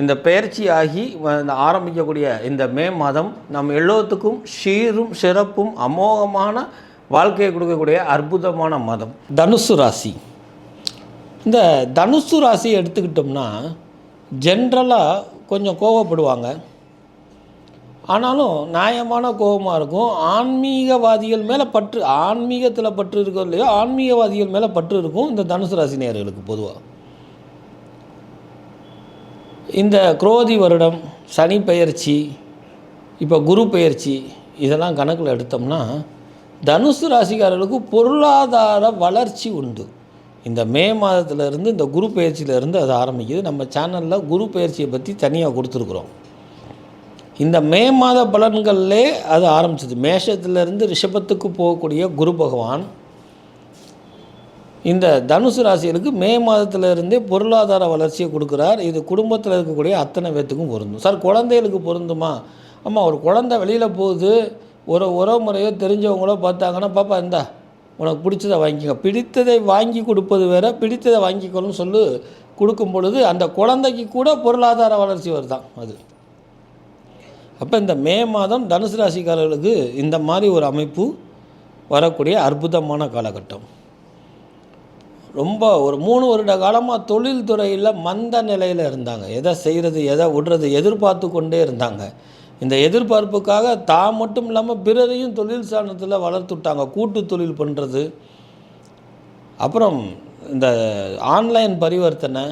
இந்த பெயர்ச்சி ஆகி ஆரம்பிக்கக்கூடிய இந்த மே மாதம் நம் எல்லோத்துக்கும் சீரும் சிறப்பும் அமோகமான வாழ்க்கையை கொடுக்கக்கூடிய அற்புதமான மாதம். தனுசு ராசி. இந்த தனுசு ராசியை எடுத்துக்கிட்டோம்னா ஜென்ரலாக கொஞ்சம் கோவப்படுவாங்க. ஆனாலும் நியாயமான கோபமாக இருக்கும். ஆன்மீகவாதிகள் மேலே பற்று ஆன்மீகத்தில் பற்று இருக்கோ இல்லையோ ஆன்மீகவாதிகள் மேலே பற்று இருக்கும் இந்த தனுசு ராசி நேர்களுக்கு பொதுவாக இந்த குரோதி வருடம் சனி பெயர்ச்சி இப்போ குரு பெயர்ச்சி இதெல்லாம் கணக்கில் எடுத்தோம்னா தனுசு ராசிக்காரர்களுக்கு பொருளாதார வளர்ச்சி உண்டு. இந்த மே மாதத்துலேருந்து இந்த குரு பயிற்சியிலேருந்து அது ஆரம்பிக்குது. நம்ம சேனலில் குரு பயிற்சியை பற்றி தனியாக கொடுத்துருக்குறோம். இந்த மே மாத பலன்கள்லே அது ஆரம்பிச்சது. மேஷத்துலேருந்து ரிஷபத்துக்கு போகக்கூடிய குரு பகவான் இந்த தனுசு ராசிகளுக்கு மே மாதத்திலிருந்தே பொருளாதார வளர்ச்சியை கொடுக்குறார். இது குடும்பத்தில் இருக்கக்கூடிய அத்தனை பேர்த்துக்கும் பொருந்தும். சார் குழந்தைகளுக்கு பொருந்துமா? ஆமாம் ஒரு குழந்தை வெளியில் போகுது. ஒரு உறவு முறையோ தெரிஞ்சவங்களோ பார்த்தாங்கன்னா பாப்பா இந்தா உனக்கு பிடிச்சதை வாங்கிக்க. பிடித்ததை வாங்கி கொடுப்பது வேற பிடித்ததை வாங்கிக்கணும்னு சொல்லி. கொடுக்கும் பொழுது அந்த குழந்தைக்கு கூட பொருளாதார வளர்ச்சி வருதான் அது. அப்போ இந்த மே மாதம் தனுசு ராசிக்காரர்களுக்கு இந்த மாதிரி ஒரு அமைப்பு வரக்கூடிய அற்புதமான காலகட்டம். ரொம்ப ஒரு மூணு வருட காலமாக தொழில்துறையில் மந்த நிலையில் இருந்தாங்க. எதை செய்கிறது எதை விடுறது எதிர்பார்த்து கொண்டே இருந்தாங்க. இந்த எதிர்பார்ப்புக்காக தான் மட்டும் இல்லாமல் பிறரையும் தொழில் சாணத்தில் வளர்த்து விட்டாங்க கூட்டு தொழில் பண்ணுறது அப்புறம் இந்த ஆன்லைன் பரிவர்த்தனை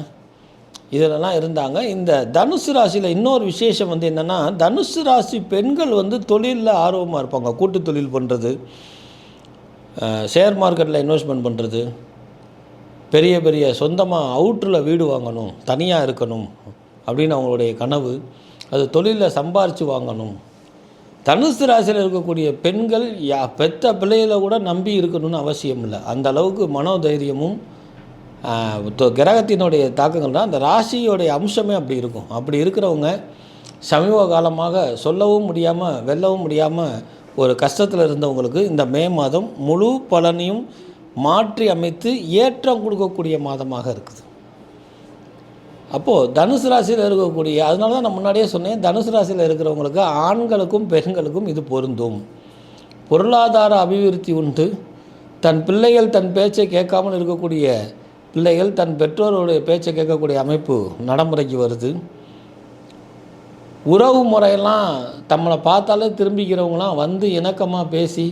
இதிலெல்லாம் இருந்தாங்க. இந்த தனுசு ராசியில் இன்னொரு விசேஷம் வந்து என்னென்னா தனுசு ராசி பெண்கள் வந்து தொழிலில் ஆர்வமாக இருப்பாங்க. கூட்டு தொழில் பண்ணுறது ஷேர் மார்க்கெட்டில் இன்வெஸ்ட்மெண்ட் பண்ணுறது பெரிய பெரிய சொந்தமாக அவுட்டரில் வீடு வாங்கணும் தனியாக இருக்கணும் அப்படின்னு அவங்களுடைய கனவு. அது தொழிலில் சம்பாரித்து வாங்கணும். தனுசு ராசியில் இருக்கக்கூடிய பெண்கள் யா பெத்த பிள்ளைகளை கூட நம்பி இருக்கணும்னு அவசியம் இல்லை. அந்த அளவுக்கு மனோதைரியமும் கிரகத்தினுடைய தாக்கங்கள் தான். அந்த ராசியோடைய அம்சமே அப்படி இருக்கும். அப்படி இருக்கிறவங்க சமீப காலமாக சொல்லவும் முடியாமல் வெல்லவும் முடியாமல் ஒரு கஷ்டத்தில் இருந்தவங்களுக்கு இந்த மே மாதம் முழு பலனையும் மாற்றி அமைத்து ஏற்றம் கொடுக்கக்கூடிய மாதமாக இருக்குது. அப்போது தனுசு ராசியில் இருக்கக்கூடிய அதனால தான் நான் முன்னாடியே சொன்னேன் தனுசு ராசியில் இருக்கிறவங்களுக்கு ஆண்களுக்கும் பெண்களுக்கும் இது பொருந்தும். பொருளாதார அபிவிருத்தி உண்டு. தன் பிள்ளைகள் தன் பேச்சை கேட்காமல் இருக்கக்கூடிய பிள்ளைகள் தன் பெற்றோருடைய பேச்சை கேட்கக்கூடிய அமைப்பு நடைமுறைக்கு வருது. உறவு முறையெல்லாம் தம்மளை பார்த்தாலே திரும்பிக்கிறவங்களாம் வந்து இணக்கமாக பேசி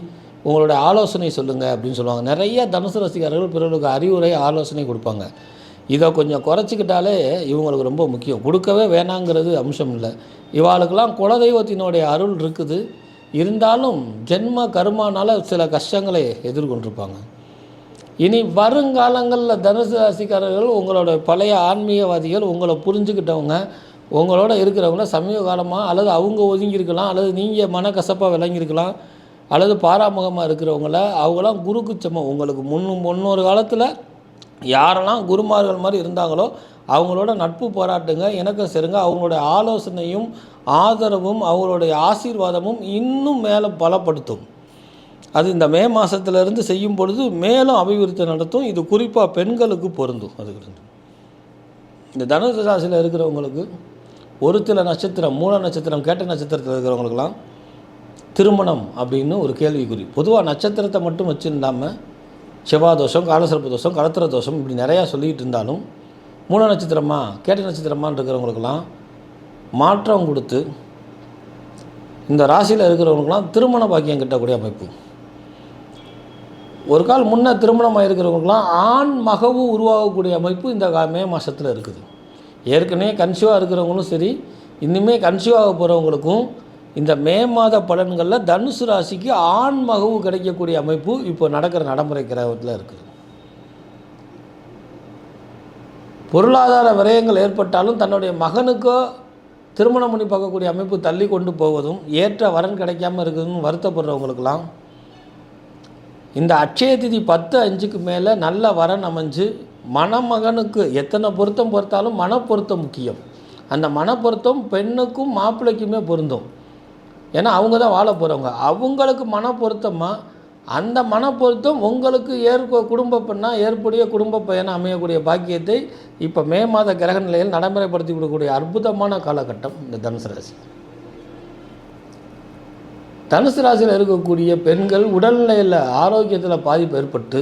உங்களோட ஆலோசனை சொல்லுங்கள் அப்படின்னு சொல்லுவாங்க. நிறைய தனுசு ரசிகர்கள் பிறருக்கு அறிவுரை ஆலோசனை கொடுப்பாங்க. இதை கொஞ்சம் குறைச்சிக்கிட்டாலே இவங்களுக்கு ரொம்ப முக்கியம். கொடுக்கவே வேணாங்கிறது அம்சம் இல்லை. இவாளுக்கெல்லாம் குலதெய்வத்தினுடைய அருள் இருக்குது. இருந்தாலும் ஜென்ம கருமானால் சில கஷ்டங்களை எதிர்கொண்டிருப்பாங்க. இனி வருங்காலங்களில் தனுசு ராசிக்காரர்கள் உங்களோட பழைய ஆன்மீகவாதிகள் உங்களை புரிஞ்சுக்கிட்டவங்க உங்களோட இருக்கிறவங்கள சமீப காலமாக அல்லது அவங்க ஒதுங்கியிருக்கலாம் அல்லது நீங்கள் மனக்கசப்பாக விளங்கியிருக்கலாம் அல்லது பாராமுகமாக இருக்கிறவங்கள அவங்களாம் குருக்கு சமம் உங்களுக்கு முன் முன்னொரு காலத்தில் யாரெல்லாம் குருமார்கள் மாதிரி இருந்தாங்களோ அவங்களோட நட்பு பாராட்டுங்க இணக்கம் சேருங்க அவங்களுடைய ஆலோசனையும் ஆதரவும் அவங்களுடைய ஆசீர்வாதமும் இன்னும் மேலே பலப்படுத்தும். அது இந்த மே மாதத்துலேருந்து செய்யும் பொழுது மேலும் அபிவிருத்தி நடத்தும் இது குறிப்பாக பெண்களுக்கு பொருந்தும் அதுக்கு இந்த தனுசு ராசியில் இருக்கிறவங்களுக்கு ஒரு சில நட்சத்திரம் மூல நட்சத்திரம் கேட்ட நட்சத்திரத்தில் இருக்கிறவங்களுக்கெல்லாம் திருமணம் அப்படின்னு ஒரு கேள்விக்குறி. பொதுவாக நட்சத்திரத்தை மட்டும் வச்சுருந்தாமல் செவ்வாய் தோஷம் காலசிறப்பு தோஷம் கலத்திர தோஷம் இப்படி நிறையா சொல்லிக்கிட்டு இருந்தாலும் மூல நட்சத்திரமா கேட்ட நட்சத்திரமான்னு இருக்கிறவங்களுக்கெல்லாம் மாற்றம் கொடுத்து இந்த ராசியில் இருக்கிறவங்களுக்குலாம் திருமண பாக்கியம் கிட்டக்கூடிய அமைப்பு. ஒரு கால் முன்ன திருமணமாக இருக்கிறவங்களுக்குலாம் ஆண் மகவு உருவாகக்கூடிய அமைப்பு இந்த மே மாதத்தில் இருக்குது. ஏற்கனவே கன்சியூவாக இருக்கிறவங்களும் சரி இன்னுமே கன்சியூவாக போகிறவங்களுக்கும் இந்த மே மாத பலன்களில் தனுசு ராசிக்கு ஆண் மகவு கிடைக்கக்கூடிய அமைப்பு இப்போ நடக்கிற நடைமுறை கிரகத்தில் இருக்குது பொருளாதார விரயங்கள் ஏற்பட்டாலும் தன்னுடைய மகனுக்கோ திருமணம் பண்ணி பார்க்கக்கூடிய அமைப்பு தள்ளி கொண்டு போவதும் ஏற்ற வரன் கிடைக்காம இருக்குதுன்னு வருத்தப்படுறவங்களுக்கெல்லாம் இந்த அட்சய திதி பத்து அஞ்சுக்கு மேலே நல்ல வரன் அமைஞ்சு மணமகனுக்கு எத்தனை பொருத்தம் பொறுத்தாலும் மனப்பொருத்தம் முக்கியம். அந்த மனப்பொருத்தம் பெண்ணுக்கும் மாப்பிள்ளைக்குமே பொருந்தும். ஏன்னா அவங்க தான் வாழ போகிறவங்க அவங்களுக்கு மனப்பொருத்தமாக அந்த மனப்பொருத்தம் உங்களுக்கு ஏற்ப குடும்ப பெண்ணாக ஏற்புடைய குடும்ப பையனாக அமையக்கூடிய பாக்கியத்தை இப்போ மே மாத கிரக நிலையில் நடைமுறைப்படுத்தி கொடுக்கக்கூடிய அற்புதமான காலகட்டம் இந்த தனுசு ராசி. தனுசு ராசியில் இருக்கக்கூடிய பெண்கள் உடல்நிலையில் ஆரோக்கியத்தில் பாதிப்பு ஏற்பட்டு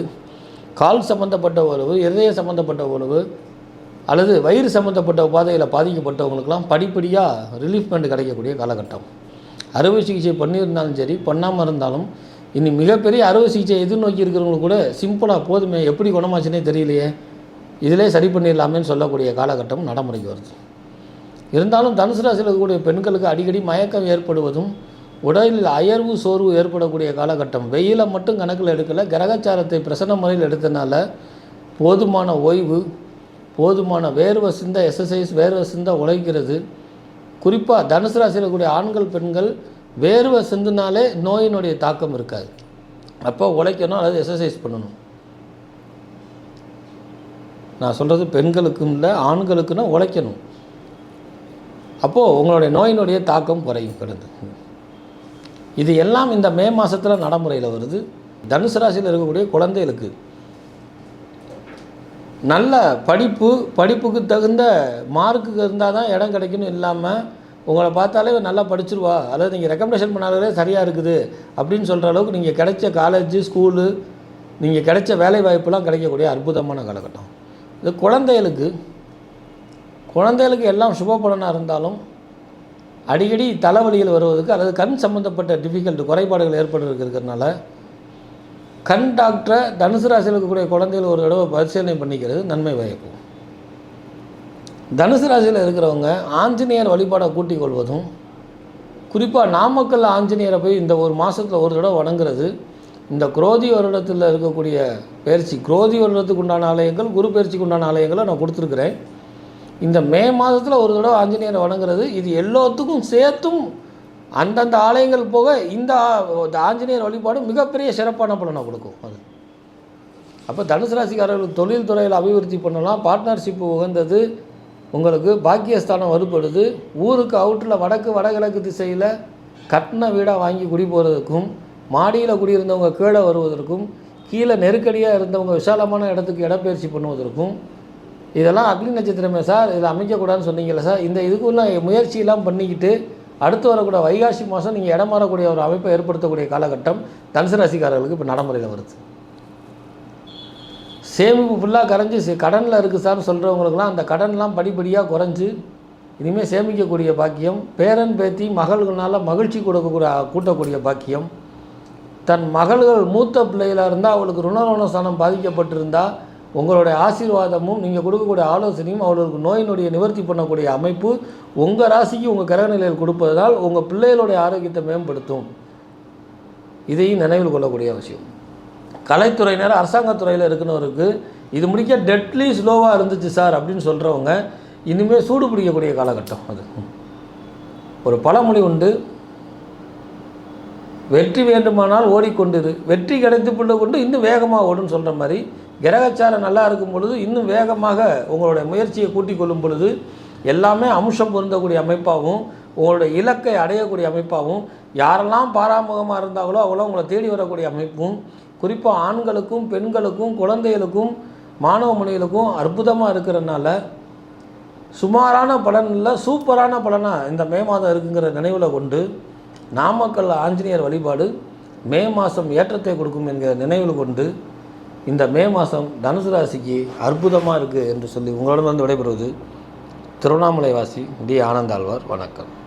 கால் சம்மந்தப்பட்ட உறவு இதய சம்மந்தப்பட்ட உறவு அல்லது வயிறு சம்மந்தப்பட்ட உபாதையில் பாதிக்கப்பட்டவங்களுக்கெல்லாம் படிப்படியாக ரிலீஃப்மெண்ட் கிடைக்கக்கூடிய காலகட்டம். அறுவை சிகிச்சை பண்ணியிருந்தாலும் சரி பண்ணாமல் இருந்தாலும் இனி மிகப்பெரிய அறுவை சிகிச்சை எதிர்நோக்கி இருக்கிறவங்களுக்கு கூட சிம்பிளாக போதுமே எப்படி குணமாச்சுன்னே தெரியலையே. இதிலே சரி பண்ணிடலாமேன்னு சொல்லக்கூடிய காலகட்டம் நடைமுறைக்கு வருது. இருந்தாலும் தனுசு ராசியில் இருக்கக்கூடிய பெண்களுக்கு அடிக்கடி மயக்கம் ஏற்படுவதும் உடலில் அயர்வு சோர்வு ஏற்படக்கூடிய காலகட்டம். வெயிலை மட்டும் கணக்கில் எடுக்கல கிரகச்சாரத்தை பிரசன்ன முறையில் எடுத்தனால போதுமான ஓய்வு போதுமான வேர்வை சிந்த எக்ஸசைஸ் வேர்வை சிந்த உழைக்கிறது குறிப்பாக தனுசு ராசியில் இருக்கக்கூடிய ஆண்கள் பெண்கள் வேர்வை சிந்தினாலே நோயினுடைய தாக்கம் இருக்காது. அப்போ உழைக்கணும் அல்லது எக்ஸசைஸ் பண்ணணும். நான் சொல்கிறது பெண்களுக்கும் இல்லை ஆண்களுக்குன்னா உழைக்கணும். அப்போது உங்களுடைய நோயினுடைய தாக்கம் குறையும் கிடந்து இது எல்லாம் இந்த மே மாதத்தில் நடைமுறையில் வருது. தனுசு ராசியில் இருக்கக்கூடிய குழந்தைகளுக்கு நல்ல படிப்பு படிப்புக்கு தகுந்த மார்க்குக்கு இருந்தால் தான் இடம் கிடைக்கணும் இல்லாமல் உங்களை பார்த்தாலே நல்லா படிச்சிருவா. அதாவது நீங்கள் ரெக்கமெண்டேஷன் பண்ணாலே சரியாக இருக்குது அப்படின்னு சொல்கிற அளவுக்கு நீங்கள் கிடைச்ச காலேஜு ஸ்கூலு நீங்கள் கிடைச்ச வேலை வாய்ப்புலாம் கிடைக்கக்கூடிய அற்புதமான காலகட்டம். இது குழந்தைகளுக்கு குழந்தைகளுக்கு எல்லாம் சுபபலனாக இருந்தாலும் அடிக்கடி தலைவலிகள் வருவதற்கு அல்லது கண் சம்மந்தப்பட்ட டிஃபிகல்ட் குறைபாடுகள் ஏற்பட்டு இருக்கிறதுனால கண் டாக்டரை தனுசு ராசியில் இருக்கக்கூடிய குழந்தைகள் ஒரு தடவை பரிசீலனை பண்ணிக்கிறது நன்மை பயக்கும் தனுசு ராசியில் இருக்கிறவங்க ஆஞ்சநேயர் வழிபாடை கூட்டிக் கொள்வதும் குறிப்பாக நாமக்கல் ஆஞ்சநேயரை போய் இந்த ஒரு மாதத்தில் ஒரு தடவை வணங்குறது இந்த குரோதி வருடத்தில் இருக்கக்கூடிய பயிற்சி குரோதி வருடத்துக்கு உண்டான ஆலயங்கள் குரு பயிற்சிக்கு உண்டான ஆலயங்களை நான் கொடுத்துருக்குறேன். இந்த மே மாதத்தில் ஒரு தடவை ஆஞ்சநேயரை வணங்குறது இது எல்லாத்துக்கும் சேர்த்தும் அந்தந்த ஆலயங்கள் போக இந்த ஆஞ்சநேயர் வழிபாடு மிகப்பெரிய சிறப்பான பலனை கொடுக்கும் அது. அப்போ தனுசு ராசிக்காரர்கள் தொழில் துறையில் அபிவிருத்தி பண்ணலாம் பார்ட்னர்ஷிப் உகந்தது உங்களுக்கு பாக்கியஸ்தானம் வலுப்படுது ஊருக்கு அவுட்டில் வடக்கு வடகிழக்கு திசையில் கட்டின வீடாக வாங்கி குடி போகிறதுக்கும் மாடியில் குடியிருந்தவங்க கீழே வருவதற்கும் கீழே நெருக்கடியாக இருந்தவங்க விசாலமான இடத்துக்கு இடப்பெயர்ச்சி பண்ணுவதற்கும் இதெல்லாம் அக்னி நட்சத்திரமே சார் இதை அமைக்கக்கூடாதுன்னு சொன்னீங்கல்ல சார் இந்த இதுக்குள்ள முயற்சியெல்லாம் பண்ணிக்கிட்டு அடுத்து வரக்கூடிய வைகாசி மாதம் நீங்கள் இடம் மாறக்கூடிய ஒரு அமைப்பை ஏற்படுத்தக்கூடிய காலகட்டம் தனுசு ராசிக்காரர்களுக்கு இப்போ நடைமுறையில் வருது. சேமிப்பு ஃபுல்லாக கரைஞ்சி கடனில் இருக்குது சார்னு சொல்கிறவங்களுக்குலாம் அந்த கடன்லாம் படிப்படியாக குறைஞ்சு இனிமேல் சேமிக்கக்கூடிய பாக்கியம் பேரன் பேத்தி மகள்களால் மகிழ்ச்சி கொடுக்கக்கூடிய கூட்டக்கூடிய பாக்கியம். தன் மகள்கள் மூத்த பிள்ளைகளாக இருந்தால் அவளுக்கு ருணரோண ஸ்தானம் உங்களுடைய ஆசீர்வாதமும் நீங்கள் கொடுக்கக்கூடிய ஆலோசனையும் அவர்களுக்கு நோயினுடைய நிவர்த்தி பண்ணக்கூடிய அமைப்பு உங்கள் ராசிக்கு உங்கள் கிரக நிலையில் கொடுப்பதால் உங்கள் பிள்ளைகளுடைய ஆரோக்கியத்தை மேம்படுத்தும். இதையும் நினைவில் கொள்ளக்கூடிய அவசியம் கலைத்துறையினர் அரசாங்கத்துறையில் இருக்கிறவருக்கு இது முடிக்க டெட்லி ஸ்லோவாக இருந்துச்சு சார் அப்படின்னு சொல்கிறவங்க இனிமேல் சூடு பிடிக்கக்கூடிய காலகட்டம் அது. ஒரு பழமொழி உண்டு வெற்றி வேண்டுமானால் ஓடிக்கொண்டிரு. வெற்றி கிடைத்து கொண்டு இன்னும் வேகமாக ஓடுன்னு சொல்கிற மாதிரி கிரகச்சாரம் நல்லா இருக்கும் பொழுது இன்னும் வேகமாக உங்களுடைய முயற்சியை கூட்டிக் கொள்ளும் பொழுது எல்லாமே அம்சம் பொருந்தக்கூடிய அமைப்பாகவும் உங்களுடைய இலக்கை அடையக்கூடிய அமைப்பாகவும் யாரெல்லாம் பாராமுகமாக இருந்தாங்களோ அவ்வளோ உங்களை தேடி வரக்கூடிய அமைப்பும் குறிப்பாக ஆண்களுக்கும் பெண்களுக்கும் குழந்தைகளுக்கும் மாணவ மொழிகளுக்கும் அற்புதமாக இருக்கிறனால சுமாரான பலன் இல்லை சூப்பரான பலனாக இந்த மே மாதம் இருக்குங்கிற நினைவில் கொண்டு நாமக்கல் ஆஞ்சநேயர் வழிபாடு மே மாதம் ஏற்றத்தை கொடுக்கும் என்கிற நினைவில் கொண்டு இந்த மே மாதம் தனுசு ராசிக்கு அற்புதமாக இருக்குது என்று சொல்லி உங்களோட வந்து விடைபெறுவது திருவண்ணாமலை வாசி டி ஆனந்தாழ்வார். வணக்கம்.